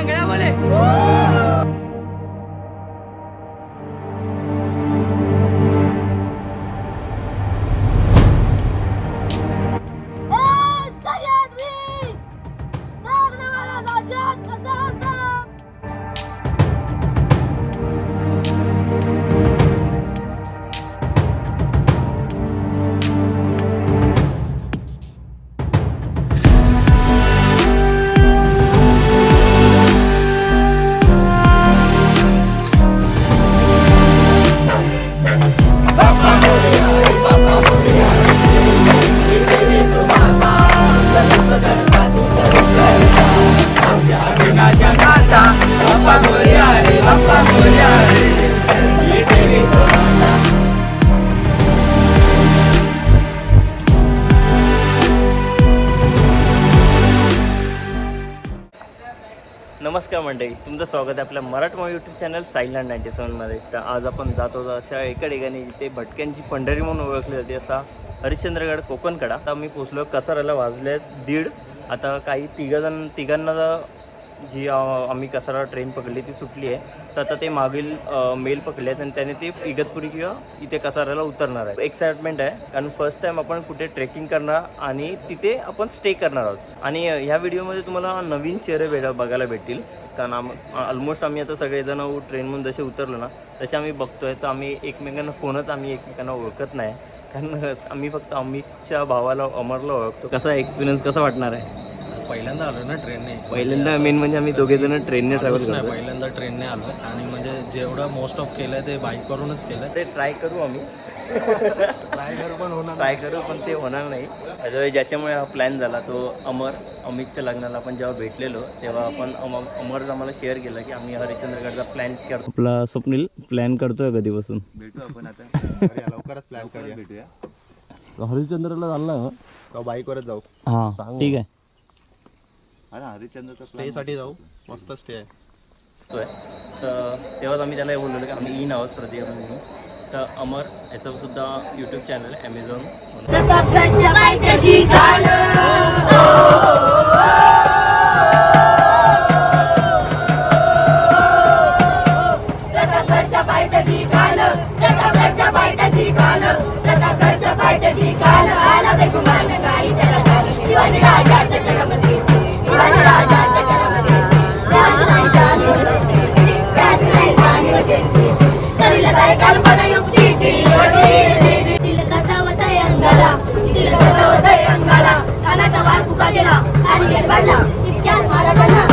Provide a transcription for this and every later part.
ন্যাংরা বলে? तुमचं स्वागत आहे आपल्या मराठमोळी यूट्यूब चॅनल साईलँड नाईन्टी सेवनमध्ये तर आज आपण जात होतो अशा एका ठिकाणी जिथे भटक्यांची पंढरी म्हणून ओळखली जाते असा हरिश्चंद्रगड कोकणकडा. आता मी पोचलो कसाराला वाजले दीड. आता काही तिघजण तिघांना जी आम्ही कसारा ट्रेन पकडली ती सुटली आहे. तर आता ते मागील मेल पकडले आहेत आणि त्याने ते इगतपुरी किंवा इथे कसाराला उतरणार आहे एक्साइटमेंट आहे. कारण फर्स्ट टाइम आपण कुठे ट्रेकिंग करणार आणि तिथे आपण स्टे करणार आहोत. आणि ह्या व्हिडिओमध्ये तुम्हाला नवीन चेहरे भेट बघायला भेटतील. कारण आम ऑलमोस्ट आम्ही आता सगळेजण ट्रेनमधून जसे उतरलो ना तसे आम्ही बघतोय. तर आम्ही एकमेकांना कोणच आम्ही एकमेकांना ओळखत नाही. कारण आम्ही फक्त अमितच्या भावाला अमरला ओळखतो. कसा एक्सपिरियन्स कसा वाटणार आहे? पहिल्यांदा आलो ना ट्रेनने. पहिल्यांदा मेन म्हणजे आम्ही दोघे जण ट्रेनने ट्रॅव्हल नाही करतो पहिल्यांदा ट्रेनने आलो आणि म्हणजे जेवढं मोस्ट ऑफ केलंय ते बाईक वरूनच केलंय. ते ट्राय करू आम्ही. ट्राय कर पण होणार ट्राय करू पण ते होणार नाही. Otherwise ज्याच्यामुळे हा प्लॅन झाला तो अमर अमितच्या लग्नाला आपण जेव्हा भेटलेलो तेव्हा आपण अम अमर आम्हाला शेअर केलं की आम्ही हरिश्चंद्रगडचा प्लॅन करतो. आपला स्वप्नील प्लॅन करतोय कधीपासून? भेटू आपण आता. लवकरच प्लॅन करूया. भेटूया. हरिश्चंद्रला चालला का बाईकवरच जाऊ. हां ठीक आहे. अरे हरिश्चंद्रचा स्टे साठी जाऊ. मस्त स्टे आहे. तर तेव्हाच आम्ही त्याला बोललो की आम्ही इन आहोत प्रति म्हणून. तर अमर याचं सुद्धा यूट्यूब चॅनल आहे ॲमेझॉन वाढला तितक्यात महाराजांना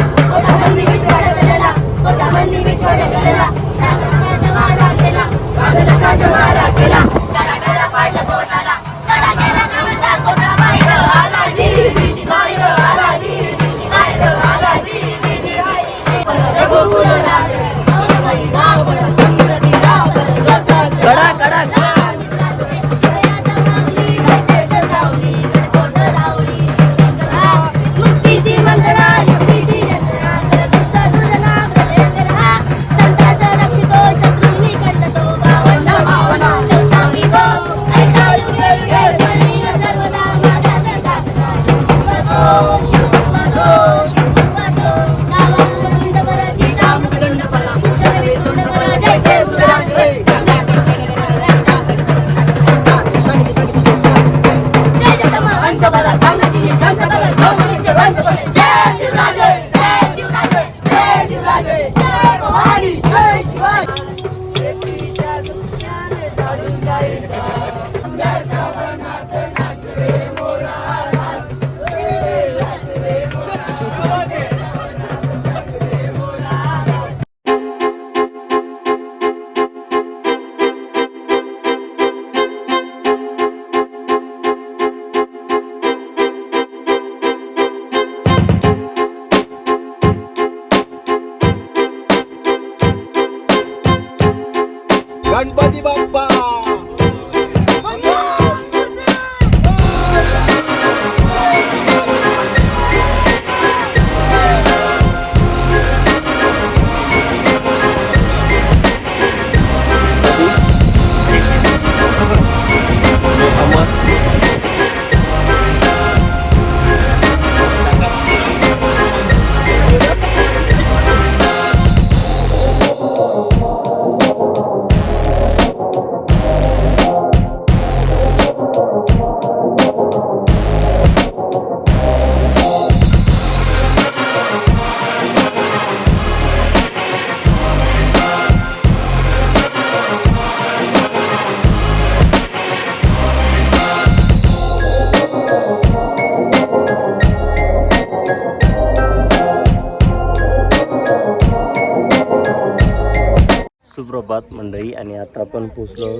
सुप्रभात मंडळी. आणि आता आपण पोचलो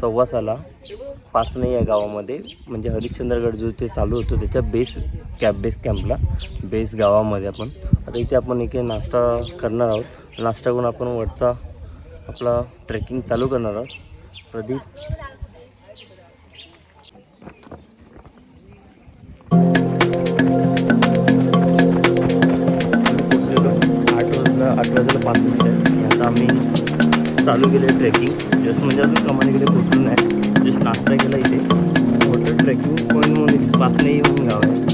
सव्वासाला पासनई या गावामध्ये. म्हणजे हरिश्चंद्रगड जो ते चालू होतो त्याच्या बेस कॅब बेस कॅम्पला बेस गावामध्ये आपण. आता इथे आपण इथे नाश्ता करणार आहोत. नाश्ता करून आपण वरचा आपला ट्रेकिंग चालू करणार आहोत. प्रदीप. आठ वाजता आठ वाजायला पाच मिनिट आहे आता आम्ही चालू केले ट्रेकिंग. जस्ट म्हणजे अजून कमानीकडे पोचलो नाही. जस्ट नाश्ता केला इथे. मोठं ट्रेकिंग पॉईंट म्हणून इथे पाच नाही म्हणून गाव आहे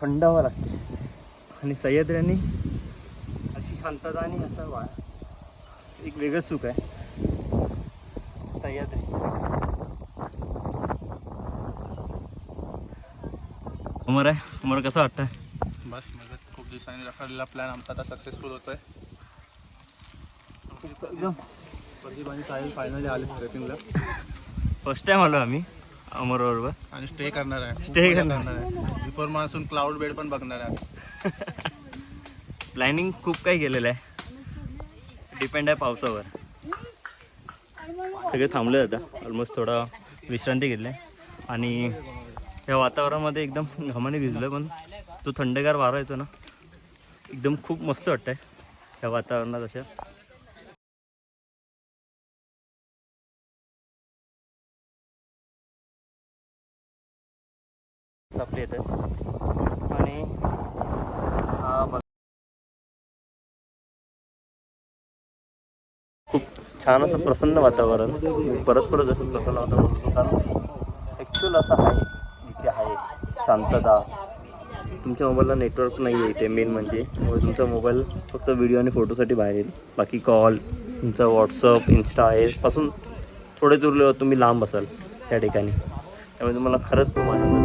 त्याच्यामध्ये थंड हवा लागते आणि सह्याद्र्यांनी अशी शांतता आणि असं वा एक वेगळंच सुख आहे. सह्याद्री. उमर आहे. उमर कसं वाटतं बस म्हणजे खूप दिवसांनी रखडलेला प्लॅन आमचा आता सक्सेसफुल होतोय. एकदम. साहिल फायनली आले ट्रेकिंगला फर्स्ट टाइम आलो आम्ही. अमरबरोबर आणि स्टे करणार आहे. मजा करणार. आहे. बिफोर मान्सून क्लाउड बेड पण बघणार आहे. प्लॅनिंग खूप काही केलेलं आहे. डिपेंड आहे पावसावर. सगळे थांबले आता. ऑलमोस्ट थोडा विश्रांती घेतली. आणि या वातावरणामध्ये एकदम घामाने भिजलं पण तो थंडगार वारा येतो ना. एकदम खूप मस्त वाटतंय या वातावरणात अशा आपले येतात आणि हा बघ खूप छान असं प्रसन्न वातावरण परत परत असं प्रसन्न वातावरण बघतो कारण ॲक्च्युअल असं आहे इथे आहे शांतता. तुमच्या मोबाईलला नेटवर्क नाही आहे इथे मेन म्हणजे. तुमचा मोबाईल फक्त व्हिडिओ आणि फोटोसाठी बाहेर येईल. बाकी कॉल तुमचा व्हॉट्सअप इन्स्टा आहे पासून थोडे दूर तुम्ही लांब असाल त्या ठिकाणी. त्यामुळे तुम्हाला खरंच खूप आनंदाचं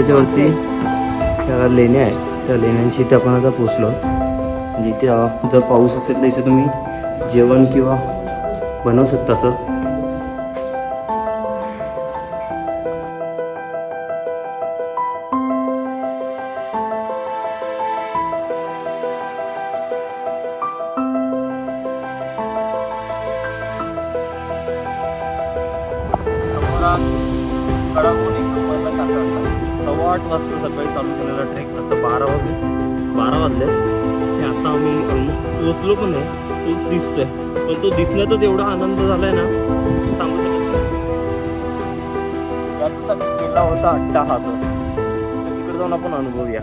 मंदिराच्या वरती त्या लेण्या आहेत. त्या लेण्यांची इथे आपण आता पोचलो. म्हणजे इथे अं, जर पाऊस असेल तर इथे तुम्ही जेवण किंवा बनवू शकता असं. आनंद झालाय ना सांगू शकत नाही. याच्यासाठी केला होता अट्टा हा सर तिकडे जाऊन आपण अनुभवूया.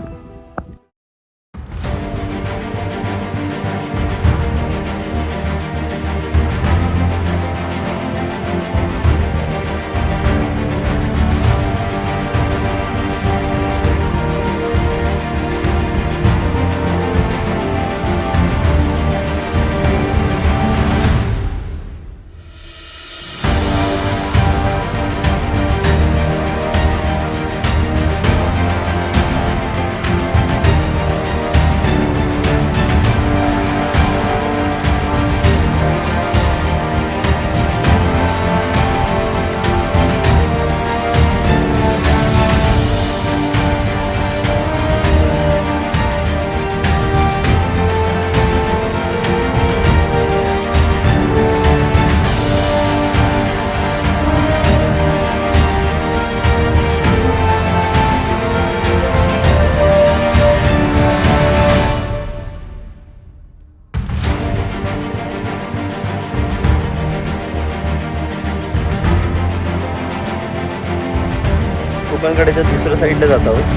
कोकणकड्याच्या दुसऱ्या साईडला जात आहोत.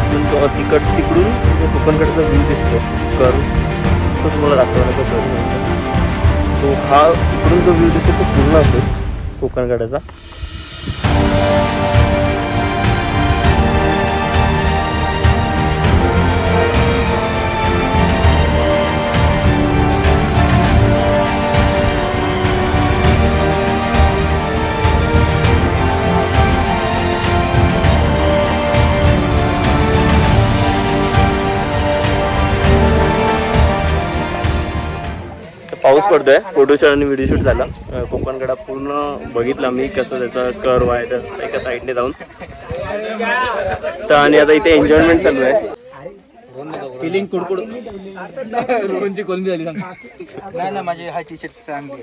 तिथून तो तिकड तिकडून तो व्ह्यू दिसतो कर तो तुम्हाला दाखवण्याचा प्रयत्न करतो तो हा इकडून जो व्ह्यू दिसतो तो पूर्ण असतो कोकणकड्याचा पडतोय. फोटोशूट आणि व्हिडिओ शूट झाला. कोकणकडा पूर्ण बघितला मी कसं त्याचा कर्व आहे तर एका साईडने जाऊन. तर आणि आता इथे एन्जॉयमेंट चालू आहे. फिलिंग कुडकुड. रोहनची कोलंबी झाली नाही ना माझे हा टी शर्ट चांगली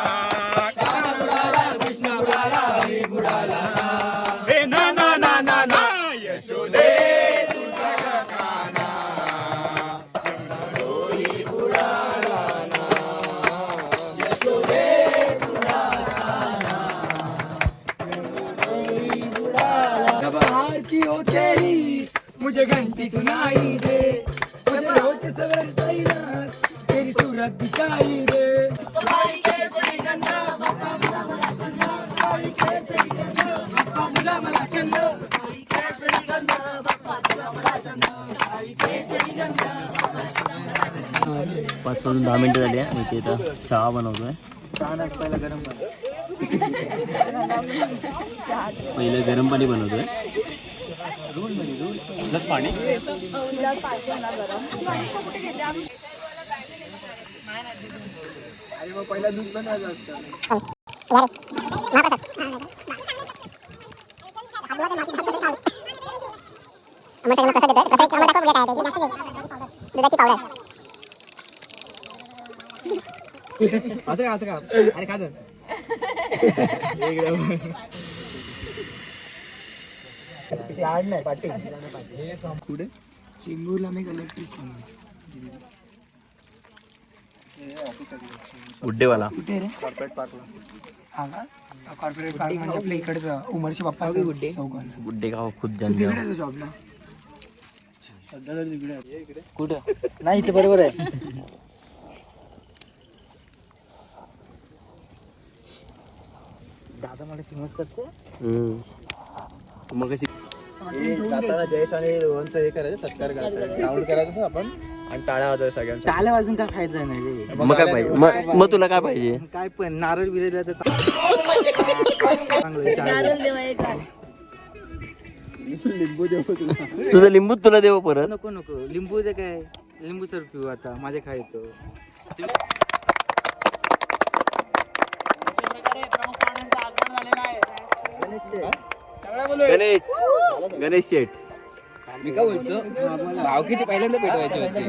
पाच वाजून दहा मिनिटं झाली आहे. इथे आता चहा बनवतोय. पहिलं गरम पाणी बनवतोय. पाणी? पहिला दूध बनवायचं असतं. दुधाची पावडर असं का असं का अरे खा. आड नाही पाटील कुठे चेंबूरला मी कलेक्टर गुड्डेवाला कुठे रे कॉर्पोरेट पार्कला हा का कॉर्पोरेट पार्क म्हणजे आपल्या इकडचं उमरशी पप्पा गुड्डे गुड्डे गाव खुद तू तिकडे जॉबला नाही इथे बरोबर आहे. दादा मला फेमस करते मग जाताना जयेश आणि रोहनचं हे करायचं सत्कार करायचं. राऊंड करायचं आपण. आणि टाळ्या वाजवायचं सगळ्यांचा टाळ्या वाजून काय फायदा नाही रे? मग काय पाहिजे? मग मग तुला काय पाहिजे? काय पण नारळ बिरळ तर चांगलं. चालेल. तुझं लिंबूच तुला देव परत. नको नको. लिंबू दे काय? लिंबू सर पिऊ आता. माझ्या खायचो गणेश गणेश शेठ. मी काय बोलतो? भावकीची पहिल्यांदा पेटवायची होती.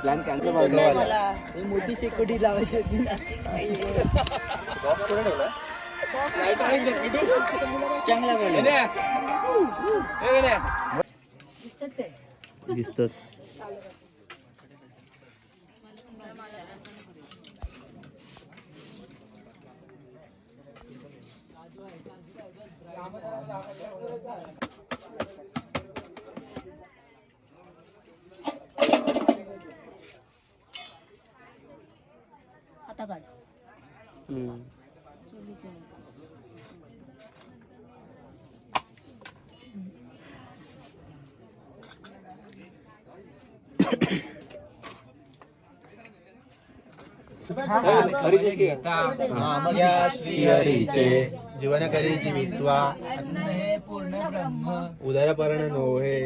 प्लॅन कॅन्सल मोठी शेकोटी लावायची होती. चांगला दिसत आता काढ. हा श्री हरीचे जीवन करी जीवित्वा उदरपर्ण नोहे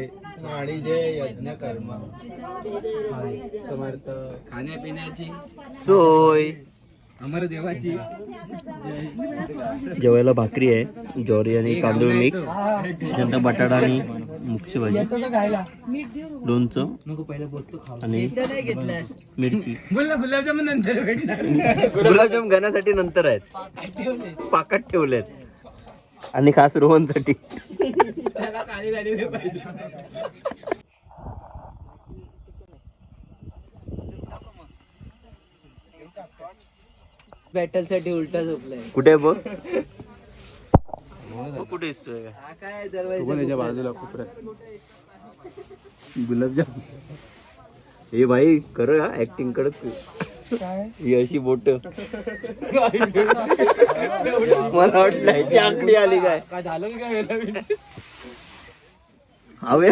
आणि जे यज्ञ कर्म समर्थ. खाण्यापिण्याची सोय. अमर देवाची। जेवायला भाकरी आहे ज्वारी आणि तांदूळ मिक्स नंतर बटाटा आणि मुख्य भाजी लोणचं नको पहिले बोलतो खाऊ. आणि मिरची. गुलाबजामुन नंतर भेटणार. गुलाबजाम घाण्यासाठी नंतर आहेत. पाकात ठेवलेत. आणि खास रोहनसाठी त्याला काळी झालेली पाहिजे बॅटलसाठी उलटा झोपलाय. कुठे बघ? कुठे दिसतोय. का हा काय तू दरवाजा पण याच्या बाजूला गुलाबजाम. हे भाई कर ऍक्टिंग कडक तू. ही अशी बोट. मला वाटलं ह्याची आकडी आली काय. काय झालं काय हवे